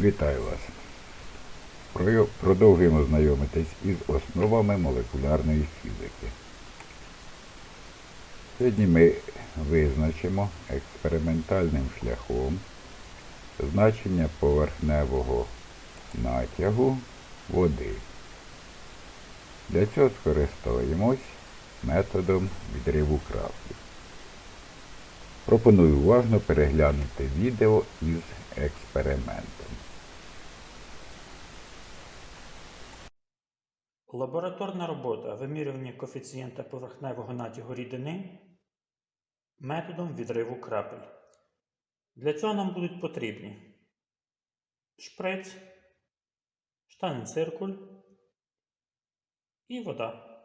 Вітаю вас. Продовжуємо знайомитись із основами молекулярної фізики. Сьогодні ми визначимо експериментальним шляхом значення поверхневого натягу води. Для цього скористаємось методом відриву краплі. Пропоную уважно переглянути відео із експериментом. Лабораторна робота вимірювання коефіцієнта поверхневого натягу рідини методом відриву крапель. Для цього нам будуть потрібні шприц, штанциркуль і вода.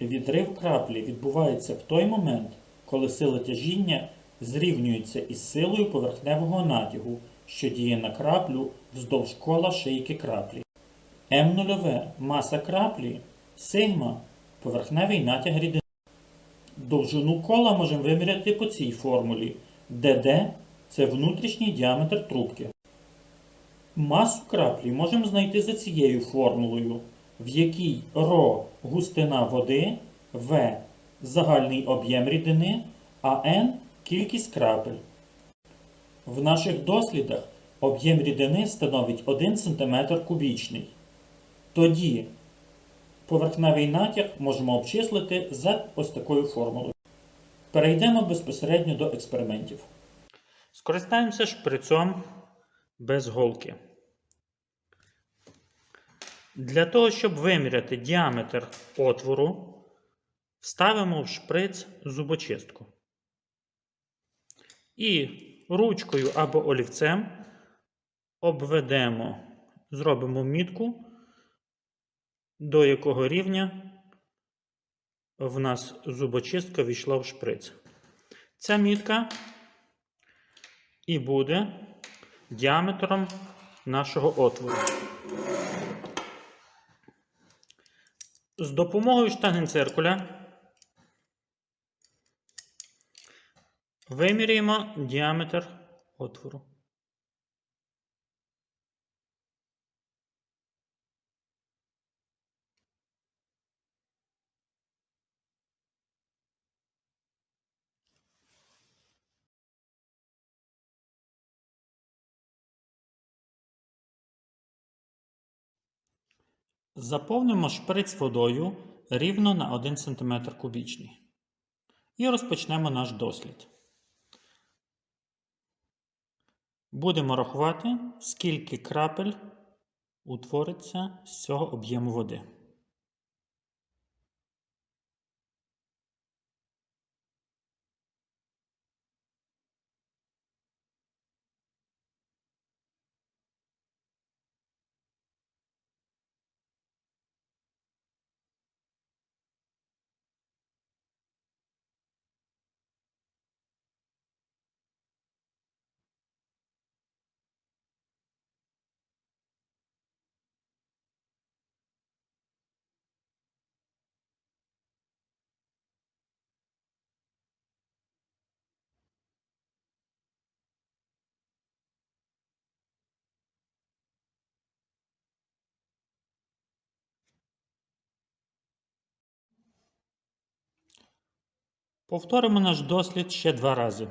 Відрив краплі відбувається в той момент, коли сила тяжіння зрівнюється із силою поверхневого натягу, що діє на краплю вздовж кола шийки краплі. М0 маса краплі, сигма поверхневий натяг рідини. Довжину кола можемо виміряти по цій формулі, D – це внутрішній діаметр трубки. Масу краплі можемо знайти за цією формулою, в якій ρ – густина води, В – загальний об'єм рідини, а N – кількість крапель. В наших дослідах об'єм рідини становить 1 см кубічний. Тоді поверхневий натяг можемо обчислити за ось такою формулою. Перейдемо безпосередньо до експериментів. Скористаємося шприцом без голки. Для того, щоб виміряти діаметр отвору, вставимо в шприц зубочистку. І ручкою або олівцем обведемо, зробимо мітку, до якого рівня в нас зубочистка війшла в шприц. Ця мітка і буде діаметром нашого отвору. З допомогою штангенциркуля вимірюємо діаметр отвору. Заповнимо шприц водою рівно на 1 см кубічний. І розпочнемо наш дослід. Будемо рахувати, скільки крапель утвориться з цього об'єму води. Повторимо наш дослід ще два рази.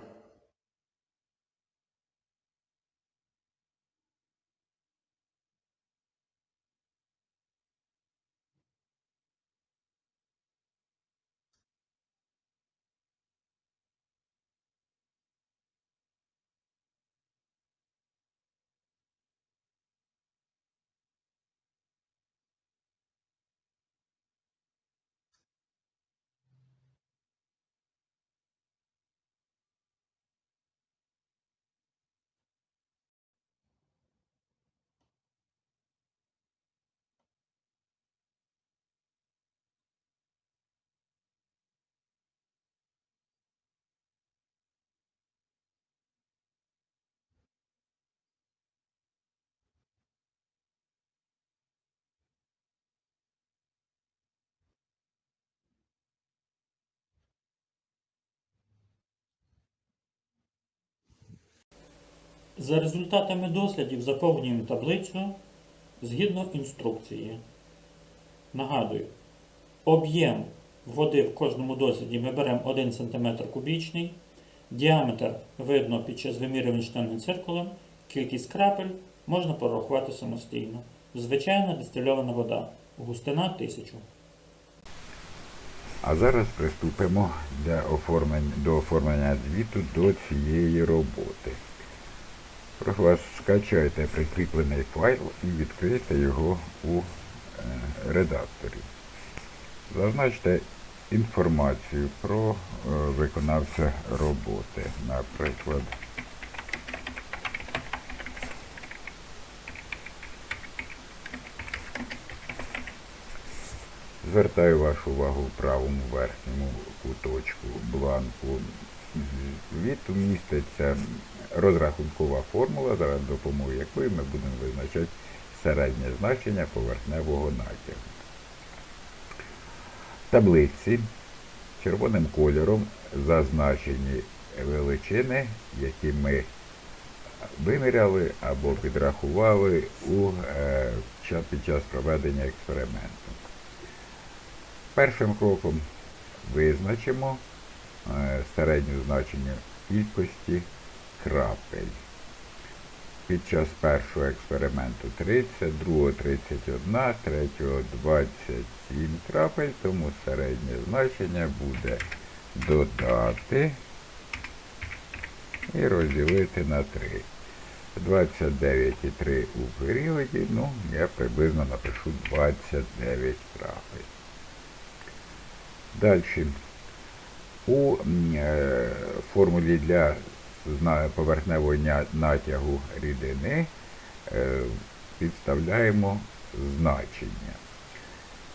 За результатами дослідів заповнюємо таблицю згідно інструкції. Нагадую, об'єм води в кожному досліді ми беремо 1 см кубічний, діаметр видно під час вимірювань штанним циркулем, кількість крапель можна порахувати самостійно. Звичайна дистильована вода, густина 1000. А зараз приступимо до оформлення звіту до цієї роботи. Вас, скачайте прикріплений файл і відкрийте його у е, редакторі. Зазначте інформацію про е, виконавця роботи. Наприклад, Звертаю вашу увагу в правому верхньому куточку бланку звіту міститься розрахункова формула, за допомогою якої ми будемо визначати середнє значення поверхневого натягу. Таблиці червоним кольором зазначені величини, які ми виміряли або підрахували у, е, під час проведення експерименту. Першим кроком визначимо середнє значення кількості крапель. Під час першого експерименту 30, другого 31, третього 27 крапель, тому середнє значення буде додати і розділити на 3. 29,3 у періоді, ну, я приблизно напишу 29 крапель. Далі. У е, формулі для поверхневого натягу рідини е, підставляємо значення.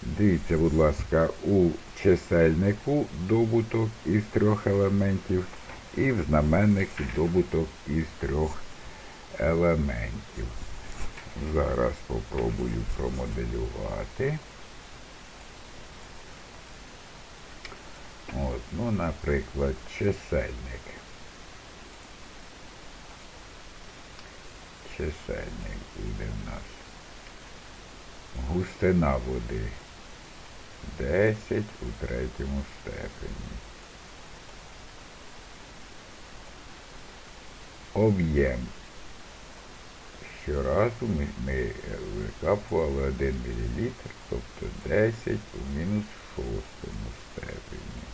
Дивіться, будь ласка, у чисельнику добуток із трьох елементів і в знаменнику добуток із трьох елементів. Зараз попробую промоделювати. Ну, наприклад, чисельник. Чисельник буде в нас. Густина води 10 у третьому степені. Об'єм. Щоразу ми, викапували 1 мл, тобто 10 у мінус шостому степені.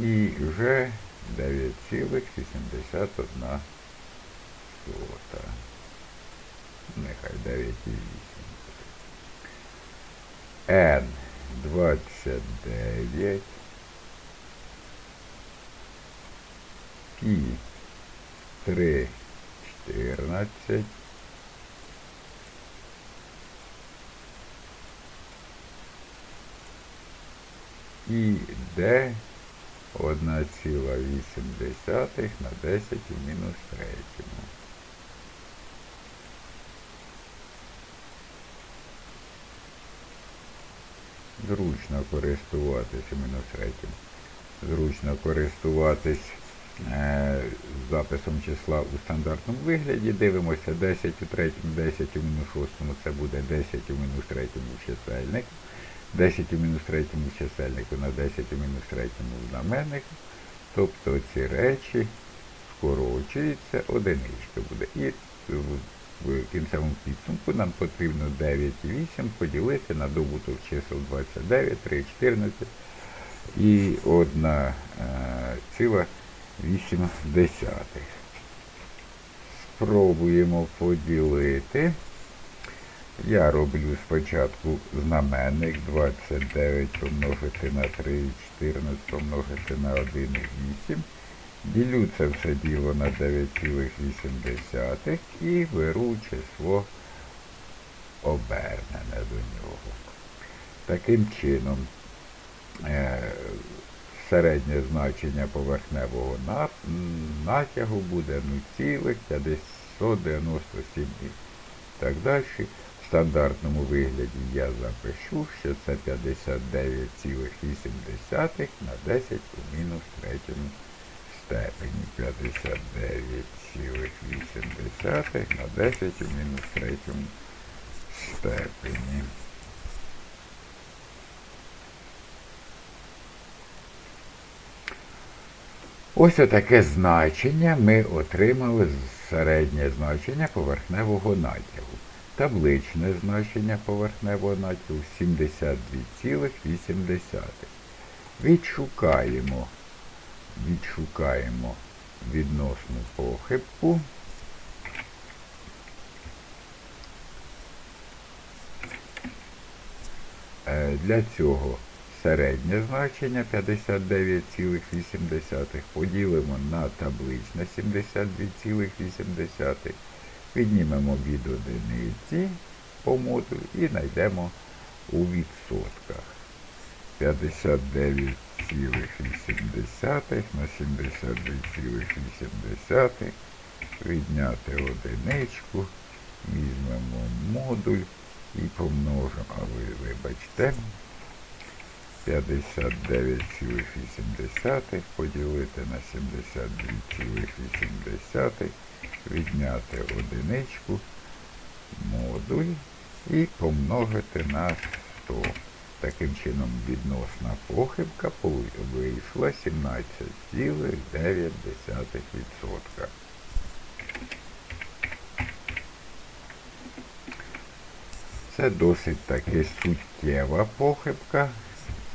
І вже 9,81 сота. Нехай 9,8. N 29. Пі 3, 14. І Д 1,8 на 10 у мінус третьому. Зручно користуватись у мінус третьому. Зручно користуватись е, записом числа у стандартному вигляді. Дивимося 10 у третьому, 10 у мінус шостому, це буде 10 у мінус третьому чисельник. 10 у мінус третьому чисельнику на 10 у мінус третьому знаменнику. Тобто ці речі скорочуються, одиничка буде. І в, в кінцевому підсумку нам потрібно 9,8 поділити на добуток чисел 29, 3, 14 і 1 е, ціла 8 десятих. Спробуємо поділити. Я роблю спочатку знаменник 29 помножити на 3, 14 помножити на 1,8. Ділю це все діло на 9,8 і беру число обернене до нього. Таким чином, е, середнє значення поверхневого натягу буде 0,597 і так далі. В стандартному вигляді я запишу, що це 59,8 на 10 у мінус третьому степені 59,8 на 10 у мінус третьому степені. Ось таке значення ми отримали середнє значення поверхневого натягу. Табличне значення поверхневого натягу 72,8. Відшукаємо, відшукаємо відносну похибку. Е, Для цього середнє значення 59,8 поділимо на табличне 72,8, віднімемо від одиниці по модулю і знайдемо у відсотках. 59,8 на 72,8 відняти одиничку, візьмемо модуль і помножимо, а ви вибачте, 59,8 поділити на 72,8, відняти одиничку, модуль і помножити на 100. Таким чином відносна похибка вийшла 17,9%. Це досить таки суттєва похибка.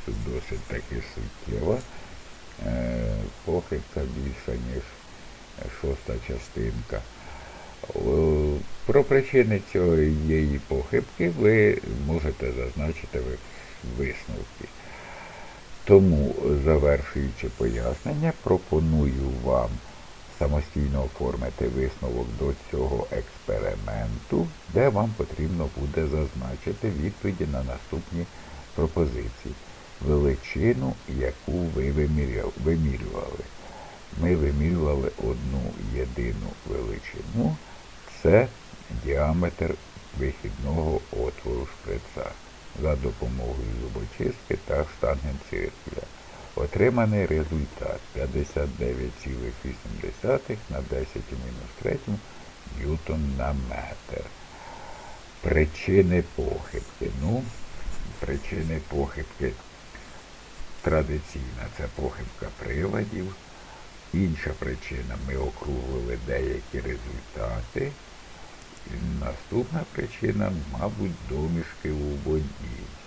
Це досить таки суттєва. Е, похибка більша, ніж шоста частинка. Про причини цієї похибки ви можете зазначити ви висновки. Тому, завершуючи пояснення, пропоную вам самостійно оформити висновок до цього експерименту, де вам потрібно буде зазначити відповіді на наступні пропозиції. Величину, яку ви вимірювали. Ми вимірювали одну єдину величину, це діаметр вихідного отвору шприца за допомогою зубочистки та штангенциркуля. Отриманий результат 59,8 на 10-3 ньютон на метр. Причини похибки. Ну, причини похибки традиційна це похибка приладів. Інша причина ми округлили деякі результати. Наступна причина, мабуть, домішки у воді.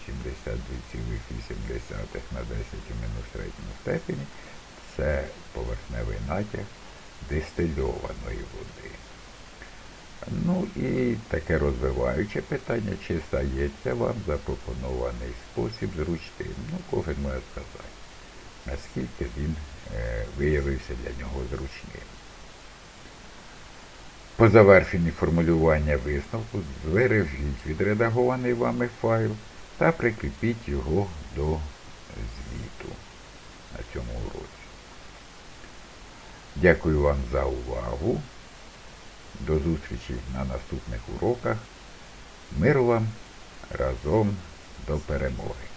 72,8 на 10 у мінус третьому степені. Це поверхневий натяг дистильованої води. Ну і таке розвиваюче питання, чи стається вам запропонований спосіб зручним. Ну, кожен може сказати, наскільки він виявився для нього зручним. По завершенні формулювання висновку збережіть відредагований вами файл та прикріпіть його до звіту на цьому уроці. Дякую вам за увагу. До зустрічі на наступних уроках. Миру вам разом до перемоги.